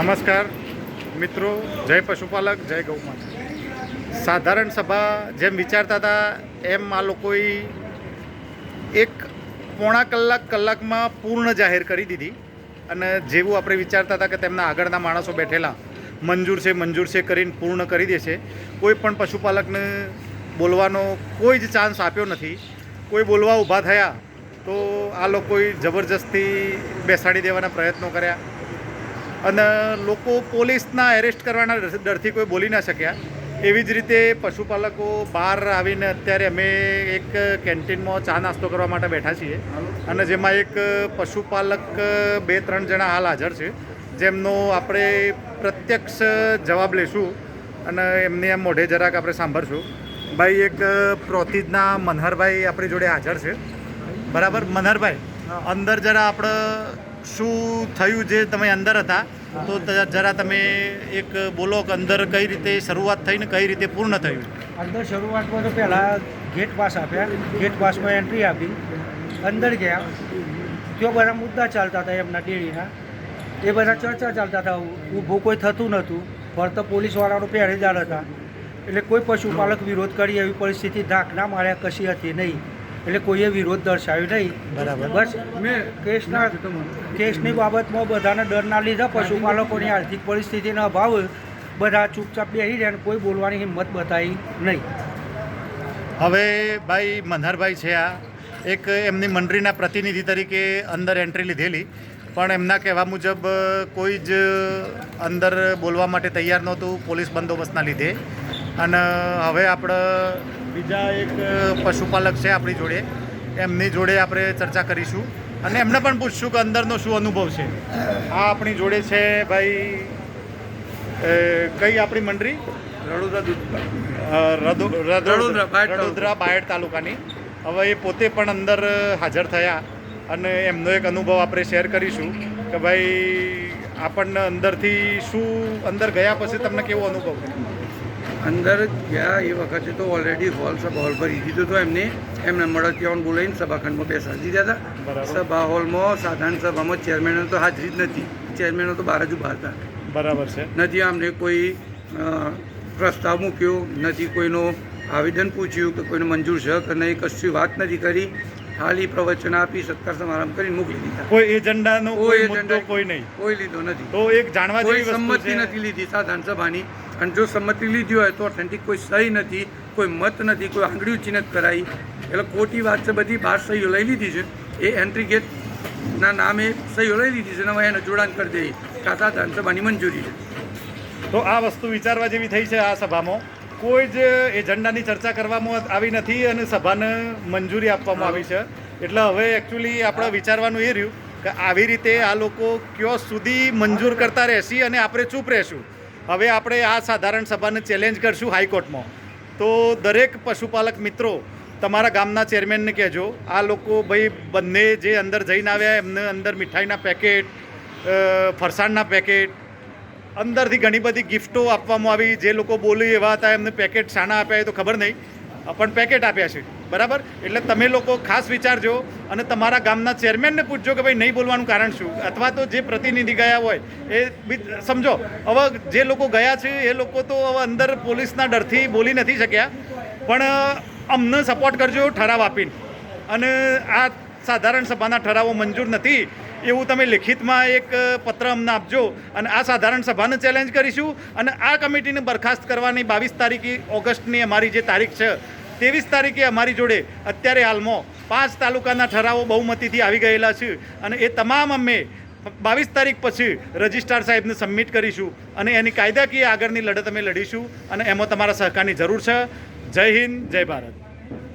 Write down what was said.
નમસ્કાર. મિત્રો, જય પશુપાલક, જય ગૌમાતા સાધારણ સભા જેમ વિચારતા હતા, એમ આ લોકોએ એક પોણા કલાક કલાકમાં પૂર્ણ જાહેર કરી દીધી. અને જેવું આપણે વિચારતા હતા કે તેમના આગળના માણસો બેઠેલા, મંજૂર છે મંજૂર છે કરીને પૂર્ણ કરી દેશે. કોઈ પણ પશુપાલકને બોલવાનો કોઈ જ ચાન્સ આપ્યો નથી. કોઈ બોલવા ઊભા થયા તો આ લોકોએ જબરજસ્તી બેસાડી દેવાના પ્રયત્નો કર્યા. અને લોકો પોલીસના એરેસ્ટ કરવાના ડરથી કોઈ બોલી ના શક્યા. એવી જ રીતે પશુપાલકો બહાર આવીને અત્યારે અમે એક કેન્ટીનમાં ચા નાસ્તો કરવા માટે બેઠા છીએ. અને જેમાં એક પશુપાલક બે ત્રણ જણા હાલ હાજર છે. જેમનો આપણે પ્રત્યક્ષ જવાબ લેશું અને એમને એમ મોઢે જરાક આપણે સાંભળશું. ભાઈ એક પ્રોતિજના મનહરભાઈ આપણી જોડે હાજર છે. બરાબર? મનહરભાઈ અંદર જરા આપણે શું થયું જે તમે અંદર હતા? તો જરા તમે એક બોલો કે અંદર કઈ રીતે શરૂઆત થઈને કઈ રીતે પૂર્ણ થયું? અંદર શરૂઆતમાં તો પહેલાં ગેટ પાસ આપ્યા. ગેટ પાસમાં એન્ટ્રી આપી. અંદર ગયા. ત્યાં બધા મુદ્દા ચાલતા હતા એમના ડેરીના. એ બધા ચર્ચા ચાલતા હતા. ઊભું કોઈ થતું નહોતું. ફરતા પોલીસવાળાનો પહેરેદાર હતા. એટલે કોઈ પશુપાલક વિરોધ કરી એવી પરિસ્થિતિ ધાક ના માર્યા કશી હતી નહીં. એટલે કોઈએ વિરોધ દર્શાવ્યો નહીં. બરાબર. બસ મેં કેસના કેસની બાબતમાં બધાને ડરના લીધા. પશુપાલકોની આર્થિક પરિસ્થિતિના અભાવ બધા ચૂપચાપ બેસી રહ્યા અને કોઈ બોલવાની હિંમત બતાવી નહીં. હવે ભાઈ મનહરભાઈ છે આ. એક એમની મંડળીના પ્રતિનિધિ તરીકે અંદર એન્ટ્રી લીધેલી. પણ એમના કહેવા મુજબ કોઈ જ અંદર બોલવા માટે તૈયાર નહોતું. પોલીસ બંદોબસ્તના લીધે. અને હવે આપણે બીજા એક પશુપાલક છે આપણી જોડે. એમની જોડે આપણે ચર્ચા કરીશું. અને એમને પણ પૂછશું કે અંદરનો શું અનુભવ છે. આ આપણી જોડે છે ભાઈ કઈ આપણી મંડળી? રડોદરા દૂધ રડોદરા બાયડ તાલુકાની. હવે એ પોતે પણ અંદર હાજર થયા અને એમનો એક અનુભવ આપણે શેર કરીશું કે ભાઈ આપણને અંદરથી શું અંદર ગયા પછી તમને કેવો અનુભવ થયો? અંદર ગયા એ વખતે તો ઓલરેડી હોલ સભા હોલ ભરી દીધો હતો એમને. એમને મળતિયાઓને બોલાવીને સભાખંડમાં બેસાડી દીધા હતા. સભા હોલમાં સાધારણ સભામાં ચેરમેનો તો હાજરી જ નથી. ચેરમેનો તો બહાર જ ઊભા હતા. બરાબર છે. નથી આમને કોઈ પ્રસ્તાવ મૂક્યો નથી કોઈનો આવેદન પૂછ્યું કે કોઈને મંજૂર છે કે નહીં કશી વાત નથી કરી. ખાલી પ્રવચન આપી સત્કાર સમારંભ કરીને મોકલી દીધા. કોઈ એજન્ડાનો કોઈ એજન્ડા કોઈ નહીં. કોઈ લીધો નથી. તો એક જાણવા જેવી વસ્તુ સંમતિ નથી લીધી સાધારણ સભાની. અને જો સંમતિ લીધી હોય તો ઓથેન્ટિક કોઈ સહી નથી કોઈ મત નથી કોઈ આંગળી ઉંચી નથી કરાઈ. એટલે ખોટી વાત છે બધી બાર સહીઓ લઈ લીધી છે. એ એન્ટ્રી ગેટના નામે સહીઓ લઈ લીધી છે અને એને જોડાણ કરી દઈએ. કાતા ધાનસભાની મંજૂરી છે. તો આ વસ્તુ વિચારવા જેવી થઈ છે આ સભામાં? કોઈ જ એજન્ડાની ચર્ચા કરવામાં આવી નથી અને સભાને મંજૂરી આપવામાં આવી છે. એટલે હવે એકચ્યુઅલી આપણે વિચારવાનું એ રહ્યું કે આવી રીતે આ લોકો કયો સુધી મંજૂર કરતા રહેશી અને આપણે ચૂપ રહેશું. હવે આપણે આ સાધારણ સભાને ચેલેન્જ કરશું હાઈકોર્ટમાં. તો દરેક પશુપાલક મિત્રો તમારા ગામના ચેરમેનને કહેજો આ લોકો ભાઈ બંને જે અંદર જઈને આવ્યા એમને અંદર મીઠાઈના પેકેટ ફરસાણના પેકેટ અંદરથી ઘણી બધી ગિફ્ટો આપવામાં આવી. જે લોકો બોલી એવા હતા, એમને પેકેટ શાના આપ્યા એ તો ખબર નહીં, પણ પેકેટ આપ્યા છે. બરાબર? એટલે તમે લોકો ખાસ વિચારજો અને તમારા ગામના ચેરમેનને પૂછજો કે ભાઈ નહીં બોલવાનું કારણ શું? અથવા તો જે પ્રતિનિધિ ગયા હોય, એ સમજો. હવે જે લોકો ગયા છે, એ લોકો તો હવે અંદર પોલીસના ડરથી બોલી નથી શક્યા. પણ અમને સપોર્ટ કરજો ઠરાવ આપીને. અને આ સાધારણ સભાના ઠરાવો મંજૂર નથી. એવું તમે લિખિતમાં એક પત્ર અમને આપજો અને આ સાધારણ સભાને ચેલેન્જ કરીશું અને આ કમિટીને બરખાસ્ત કરવાની બાવીસ તારીખે ઓગસ્ટની અમારી જે તારીખ છે, ત્રેવીસ તારીખે અમારી જોડે અત્યારે હાલમાં પાંચ તાલુકાના ઠરાવો બહુમતીથી આવી ગયેલા છે અને એ તમામ અમે બાવીસ તારીખ પછી રજિસ્ટ્રાર સાહેબને સબમિટ કરીશું અને એની કાયદાકીય આગળની લડત અમે લડીશું અને એમાં તમારા સહકારની જરૂર છે. જય હિન્દ, જય ભારત.